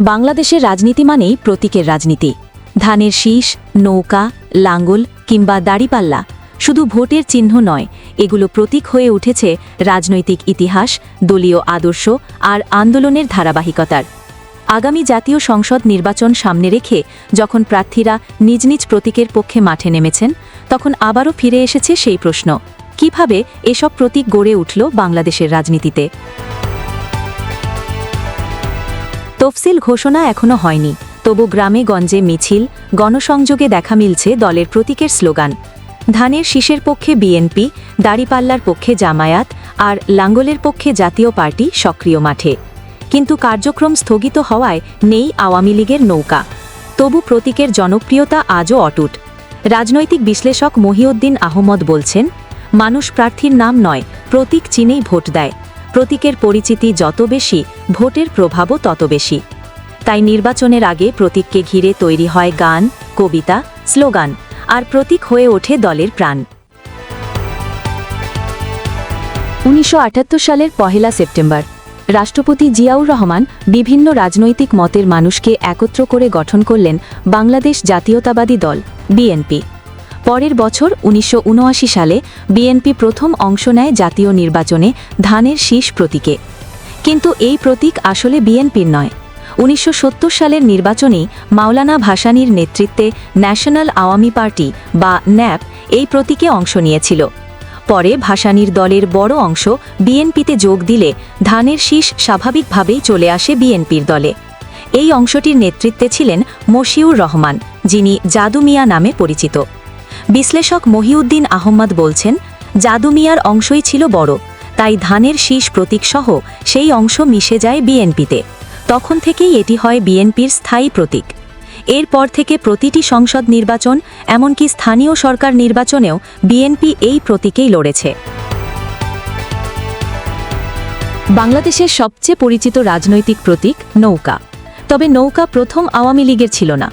বাংলাদেশের রাজনীতি মানেই প্রতীকের রাজনীতি। ধানের শীষ, নৌকা, লাঙ্গল কিংবা দাড়িপাল্লা শুধু ভোটের চিহ্ন নয়, এগুলো প্রতীক হয়ে উঠেছে রাজনৈতিক ইতিহাস, দলীয় আদর্শ আর আন্দোলনের ধারাবাহিকতার। আগামী জাতীয় সংসদ নির্বাচন সামনে রেখে যখন প্রার্থীরা নিজ নিজ প্রতীকের পক্ষে মাঠে নেমেছেন, তখন আবারও ফিরে এসেছে সেই প্রশ্ন, কীভাবে এসব প্রতীক গড়ে উঠল বাংলাদেশের রাজনীতিতে? তফসিল ঘোষণা এখনও হয়নি। তবু গ্রামে গঞ্জে মিছিল, গণসংযোগে দেখা মিলছে দলের প্রতীকের স্লোগান। ধানের শীষের পক্ষে বিএনপি, দাড়িপাল্লার পক্ষে জামায়াত আর লাঙ্গলের পক্ষে জাতীয় পার্টি সক্রিয় মাঠে। কিন্তু কার্যক্রম স্থগিত হওয়ায় নেই আওয়ামী লীগের নৌকা। তবু প্রতীকের জনপ্রিয়তা আজও অটুট। রাজনৈতিক বিশ্লেষক মহিউদ্দিন আহমদ বলছেন, মানুষ প্রার্থীর নাম নয়, প্রতীক চিনেই ভোট দেয়। প্রতীকের পরিচিতি যত বেশি, ভোটের প্রভাবও তত বেশি। তাই নির্বাচনের আগে প্রতীককে ঘিরে তৈরি হয় গান, কবিতা, স্লোগান, আর প্রতীক হয়ে ওঠে দলের প্রাণ। উনিশশো আটাত্তর সালের পহেলা সেপ্টেম্বর, রাষ্ট্রপতি জিয়াউর রহমান বিভিন্ন রাজনৈতিক মতের মানুষকে একত্র করে গঠন করলেন বাংলাদেশ জাতীয়তাবাদী দল, বিএনপি। পরের বছর উনিশশো উনআশি সালে বিএনপি প্রথম অংশ নেয় জাতীয় নির্বাচনে ধানের শীষ প্রতীকে। কিন্তু এই প্রতীক আসলে বিএনপির নয়। উনিশশো সালের নির্বাচনেই মাওলানা ভাসানীর নেতৃত্বে ন্যাশনাল আওয়ামী পার্টি বা ন্যাপ এই প্রতীকে অংশ নিয়েছিল। পরে ভাসানীর দলের বড় অংশ বিএনপিতে যোগ দিলে ধানের শীষ স্বাভাবিকভাবেই চলে আসে বিএনপির দলে। এই অংশটির নেতৃত্বে ছিলেন মশিউর রহমান, যিনি জাদু মিয়া নামে পরিচিত। বিশ্লেষক মহিউদ্দিন আহম্মদ বলছেন, জাদু মিয়ার অংশই ছিল বড়, তাই ধানের শীষ প্রতীকসহ সেই অংশ মিশে যায় বিএনপিতে। তখন থেকেই এটি হয় বিএনপির স্থায়ী প্রতীক। এরপর থেকে প্রতিটি সংসদ নির্বাচন, এমনকি স্থানীয় সরকার নির্বাচনেও বিএনপি এই প্রতীকেই লড়েছে। বাংলাদেশের সবচেয়ে পরিচিত রাজনৈতিক প্রতীক নৌকা। তবে নৌকা প্রথম আওয়ামী লীগের ছিল না।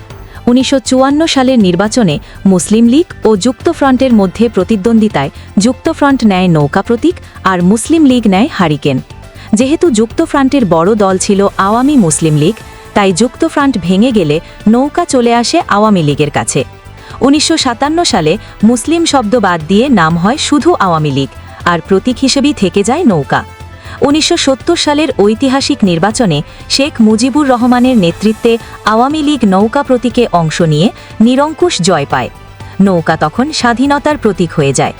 উনিশশো চুয়ান্ন সালের নির্বাচনে মুসলিম লীগ ও যুক্তফ্রন্টের মধ্যে প্রতিদ্বন্দ্বিতায় যুক্তফ্রন্ট নেয় নৌকা প্রতীক আর মুসলিম লীগ নেয় হারিকেন। যেহেতু যুক্তফ্রন্টের বড় দল ছিল আওয়ামী মুসলিম লীগ, তাই যুক্তফ্রন্ট ভেঙে গেলে নৌকা চলে আসে আওয়ামী লীগের কাছে। উনিশশো সাতান্ন সালে মুসলিম শব্দ বাদ দিয়ে নাম হয় শুধু আওয়ামী লীগ, আর প্রতীক হিসেবেই থেকে যায় নৌকা। উনিশশো সত্তর সালের ঐতিহাসিক নির্বাচনে শেখ মুজিবুর রহমানের নেতৃত্বে আওয়ামী লীগ নৌকা প্রতীকে অংশ নিয়ে নিরঙ্কুশ জয় পায়। নৌকা তখন স্বাধীনতার প্রতীক হয়ে যায়।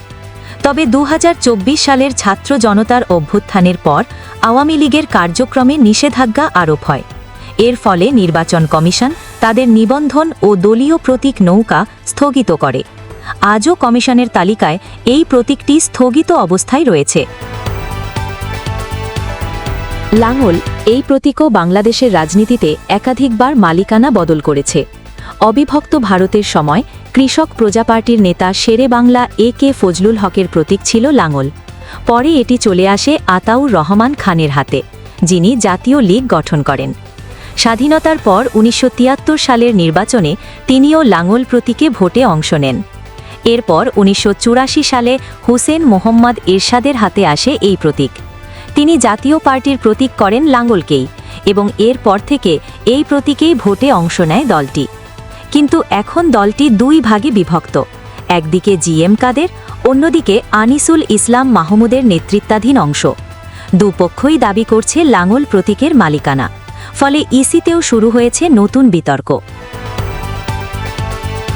তবে দু হাজার চব্বিশ সালের ছাত্র জনতার অভ্যুত্থানের পর আওয়ামী লীগের কার্যক্রমে নিষেধাজ্ঞা আরোপ হয়। এর ফলে নির্বাচন কমিশন তাদের নিবন্ধন ও দলীয় প্রতীক নৌকা স্থগিত করে। আজও কমিশনের তালিকায় এই প্রতীকটি স্থগিত অবস্থায় রয়েছে। লাঙল এই প্রতীকও বাংলাদেশের রাজনীতিতে একাধিকবার মালিকানা বদল করেছে। অবিভক্ত ভারতের সময় কৃষক প্রজা পার্টির নেতা শেরে বাংলা এ কে ফজলুল হকের প্রতীক ছিল লাঙল। পরে এটি চলে আসে আতাউর রহমান খানের হাতে, যিনি জাতীয় লীগ গঠন করেন। স্বাধীনতার পর উনিশশো তিয়াত্তর সালের নির্বাচনে তিনিও লাঙল প্রতীকে ভোটে অংশ নেন। এরপর উনিশশো চুরাশি সালে হুসেন মোহাম্মদ এরশাদের হাতে আসে এই প্রতীক। তিনি জাতীয় পার্টির প্রতীক করেন লাঙ্গলকেই এবং এরপর থেকে এই প্রতীকেই ভোটে অংশ নেয় দলটি। কিন্তু এখন দলটি দুই ভাগে বিভক্ত। একদিকে জিএম কাদের, অন্যদিকে আনিসুল ইসলাম মাহমুদের নেতৃত্বাধীন অংশ। দুপক্ষই দাবি করছে লাঙল প্রতীকের মালিকানা। ফলে ইসিতেও শুরু হয়েছে নতুন বিতর্ক।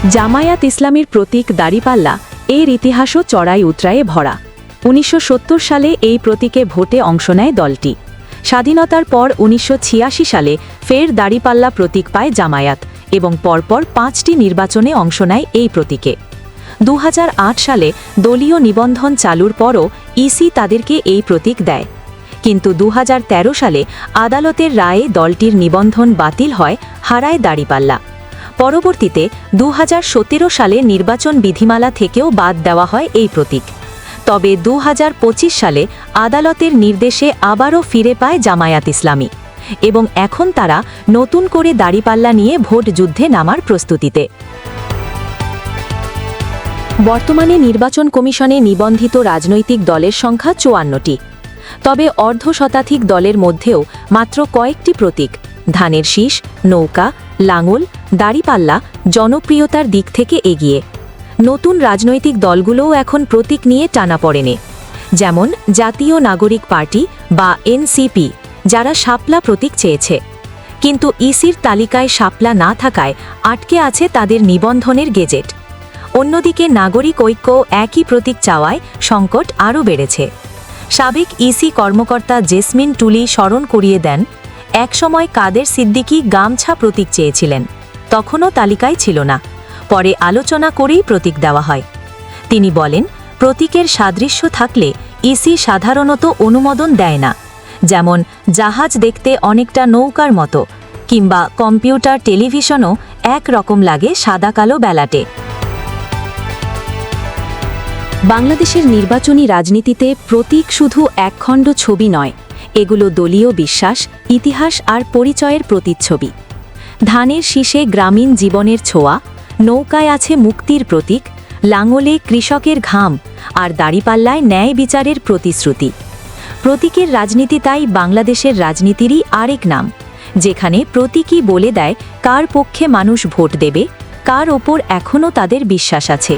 জামায়াত ইসলামীর প্রতীক দাড়িপাল্লা, এর ইতিহাসও চড়াই উতরায়ে ভরা। উনিশশো সত্তর সালে এই প্রতীকে ভোটে অংশ নেয় দলটি। স্বাধীনতার পর উনিশশো ছিয়াশি সালে ফের দাড়িপাল্লা প্রতীক পায় জামায়াত এবং পরপর পাঁচটি নির্বাচনে অংশ নেয় এই প্রতীকে। দু হাজার আট সালে দলীয় নিবন্ধন চালুর পরও ইসি তাদেরকে এই প্রতীক দেয়। কিন্তু দু হাজার তেরো সালে আদালতের রায়ে দলটির নিবন্ধন বাতিল হয় হারায় দাড়িপাল্লা। পরবর্তীতে দু হাজার সতেরো সালে নির্বাচন বিধিমালা থেকেও বাদ দেওয়া হয় এই প্রতীক। তবে দু হাজার পঁচিশ সালে আদালতের নির্দেশে আবারও ফিরে পায় জামায়াত ইসলামী এবং এখন তারা নতুন করে দাড়িপাল্লা নিয়ে ভোট যুদ্ধে নামার প্রস্তুতিতে। বর্তমানে নির্বাচন কমিশনে নিবন্ধিত রাজনৈতিক দলের সংখ্যা চুয়ান্নটি। তবে অর্ধ শতাধিক দলের মধ্যেও মাত্র কয়েকটি প্রতীক, ধানের শীষ, নৌকা, লাঙল, দাড়িপাল্লা জনপ্রিয়তার দিক থেকে এগিয়ে। নতুন রাজনৈতিক দলগুলোও এখন প্রতীক নিয়ে টানা পড়েনে। যেমন জাতীয় নাগরিক পার্টি বা এনসিপি, যারা শাপলা প্রতীক চেয়েছে। কিন্তু ইসির তালিকায় শাপলা না থাকায় আটকে আছে তাদের নিবন্ধনের গেজেট। অন্যদিকে নাগরিক ঐক্য একই প্রতীক চাওয়ায় সংকট আরও বেড়েছে। সাবেক ইসি কর্মকর্তা জেসমিন টুলি স্মরণ করিয়ে দেন, একসময় কাদের সিদ্দিকী গামছা প্রতীক চেয়েছিলেন, তখনও তালিকায় ছিল না। পরে আলোচনা করেই প্রতীক দেওয়া হয়। তিনি বলেন, প্রতীকের সাদৃশ্য থাকলে ইসি সাধারণত অনুমোদন দেয় না। যেমন, জাহাজ দেখতে অনেকটা নৌকার মতো, কিংবা কম্পিউটার টেলিভিশনও এক রকম লাগে সাদা কালো বেলাটে। বাংলাদেশের নির্বাচনী রাজনীতিতে প্রতীক শুধু একখণ্ড ছবি নয়, এগুলো দলীয় বিশ্বাস, ইতিহাস আর পরিচয়ের প্রতিচ্ছবি। ধানের শীষে গ্রামীণ জীবনের ছোঁয়া নৌকায় আছে মুক্তির প্রতীক, লাঙলে কৃষকের ঘাম আর দাড়িপাল্লায় ন্যায় বিচারের প্রতিশ্রুতি। প্রতীকের রাজনীতি তাই বাংলাদেশের রাজনীতিরই আরেক নাম, যেখানে প্রতীকী বলে দেয় কার পক্ষে মানুষ ভোট দেবে, কার ওপর এখনও তাদের বিশ্বাস আছে।